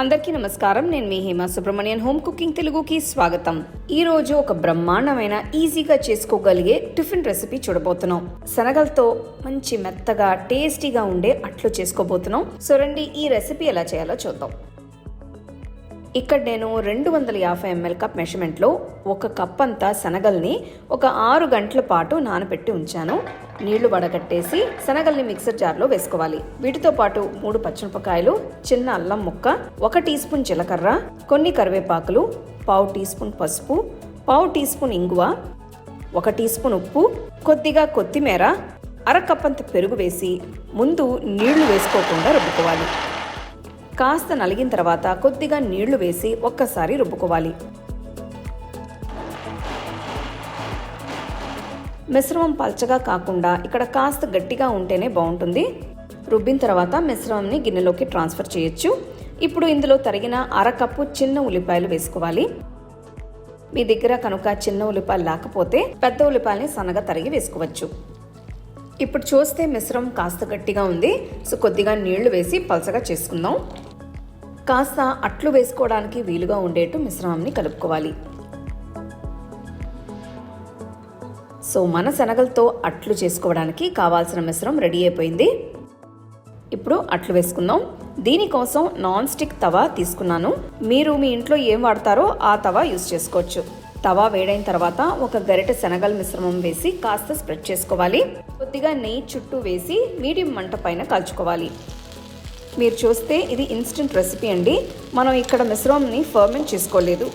అందరికీ నమస్కారం. నేను మీ హేమ సుబ్రహ్మణ్యన్. హోమ్ కుకింగ్ తెలుగుకి స్వాగతం. ఈ రోజు ఒక బ్రహ్మాండమైన ఈజీగా చేసుకోగలిగే టిఫిన్ రెసిపీ చూడబోతున్నాం. శనగలతో మంచి మెత్తగా టేస్టీగా ఉండే అట్లు చేసుకోబోతున్నాం. సో రండి ఈ రెసిపీ ఎలా చేయాలో చూద్దాం. ఇక్కడ నేను రెండు వందల యాభై ఎంఎల్ కప్ మెషర్మెంట్లో ఒక కప్ అంతా శనగల్ని ఒక ఆరు గంటల పాటు నానబెట్టి ఉంచాను. నీళ్ళు వడగట్టేసి శనగల్ని మిక్సర్ జార్లో వేసుకోవాలి. వీటితో పాటు మూడు పచ్చిమిరపకాయలు చిన్న అల్లం ముక్క ఒక టీ స్పూన్ జీలకర్ర కొన్ని కరివేపాకులు పావు టీ స్పూన్ పసుపు పావు టీ స్పూన్ ఇంగువ ఒక టీ స్పూన్ ఉప్పు కొద్దిగా కొత్తిమీర అర కప్పంత పెరుగు వేసి ముందు నీళ్ళు వేసుకోకుండా రుబ్బుకోవాలి. కాస్త నలిగిన తర్వాత కొద్దిగా నీళ్ళు వేసి ఒక్కసారి రుబ్బుకోవాలి. మిశ్రమం పల్చగా కాకుండా ఇక్కడ కాస్త గట్టిగా ఉంటేనే బాగుంటుంది. రుబ్బిన తర్వాత మిశ్రమంని గిన్నెలోకి ట్రాన్స్ఫర్ చేయొచ్చు. ఇప్పుడు ఇందులో తరిగిన అరకప్పు చిన్న ఉల్లిపాయలు వేసుకోవాలి. మీ దగ్గర కనుక చిన్న ఉల్లిపాయలు లేకపోతే పెద్ద ఉల్లిపాయల్ని సన్నగా తరిగి వేసుకోవచ్చు. ఇప్పుడు చూస్తే మిశ్రమం కాస్త గట్టిగా ఉంది. సో కొద్దిగా నీళ్ళు వేసి పలసగా చేసుకుందాం. కాస్త అట్లు వేసుకోవడానికి వీలుగా ఉండేట్టు మిశ్రమాన్ని కలుపుకోవాలి. సో మన శనగలతో అట్లు చేసుకోవడానికి కావాల్సిన మిశ్రమం రెడీ అయిపోయింది. ఇప్పుడు అట్లు వేసుకుందాం. దీనికోసం నాన్ స్టిక్ తవా తీసుకున్నాను. మీరు మీ ఇంట్లో ఏం వాడతారో ఆ తవా యూజ్ చేసుకోవచ్చు. తవా వేడైన తర్వాత ఒక గరిటె శనగల మిశ్రమం వేసి కాస్త స్ప్రెడ్ చేసుకోవాలి. కొద్దిగా నెయ్యి చుట్టూ వేసి మీడియం మంట పైన కాల్చుకోవాలి. మీరు చూస్తే ఇది ఇన్స్టెంట్ రెసిపీ అండి. మనం ఇక్కడ మిశ్రమంని ఫర్మెంట్ చేసుకోలేదు.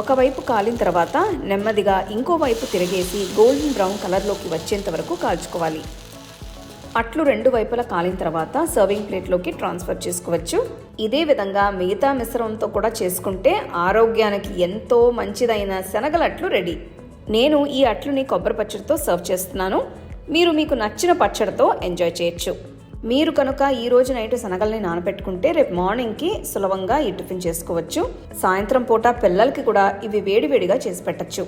ఒకవైపు కాలిన తర్వాత నెమ్మదిగా ఇంకోవైపు తిరిగేసి గోల్డెన్ బ్రౌన్ కలర్లోకి వచ్చేంత వరకు కాల్చుకోవాలి. అట్లు రెండు వైపులా కాలిన తర్వాత సర్వింగ్ ప్లేట్లోకి ట్రాన్స్ఫర్ చేసుకోవచ్చు. ఇదే విధంగా మిగతా మిశ్రమంతో కూడా చేసుకుంటే ఆరోగ్యానికి ఎంతో మంచిదైన శనగల అట్లు రెడీ నేను ఈ అట్లుని కొబ్బరి పచ్చడితో సర్వ్ చేస్తున్నాను. మీరు మీకు నచ్చిన పచ్చడితో ఎంజాయ్ చేయొచ్చు. మీరు కనుక ఈ రోజు నైట్ శనగల్ని నానబెట్టుకుంటే రేపు మార్నింగ్కి సులభంగా ఈ టిఫిన్ చేసుకోవచ్చు. సాయంత్రం పూట పిల్లలకి కూడా ఇవి వేడివేడిగా చేసి పెట్టచ్చు.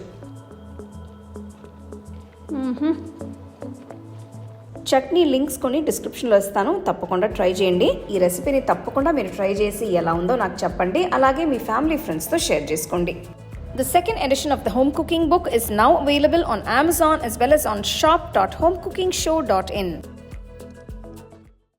చట్నీ లింక్స్ కొన్ని డిస్క్రిప్షన్లో ఇస్తాను. తప్పకుండా ట్రై చేయండి. ఈ రెసిపీని తప్పకుండా మీరు ట్రై చేసి ఎలా ఉందో నాకు చెప్పండి. అలాగే మీ ఫ్యామిలీ ఫ్రెండ్స్తో షేర్ చేసుకోండి. The second edition of the home cooking book is now available on Amazon as well as on shop.homecookingshow.in.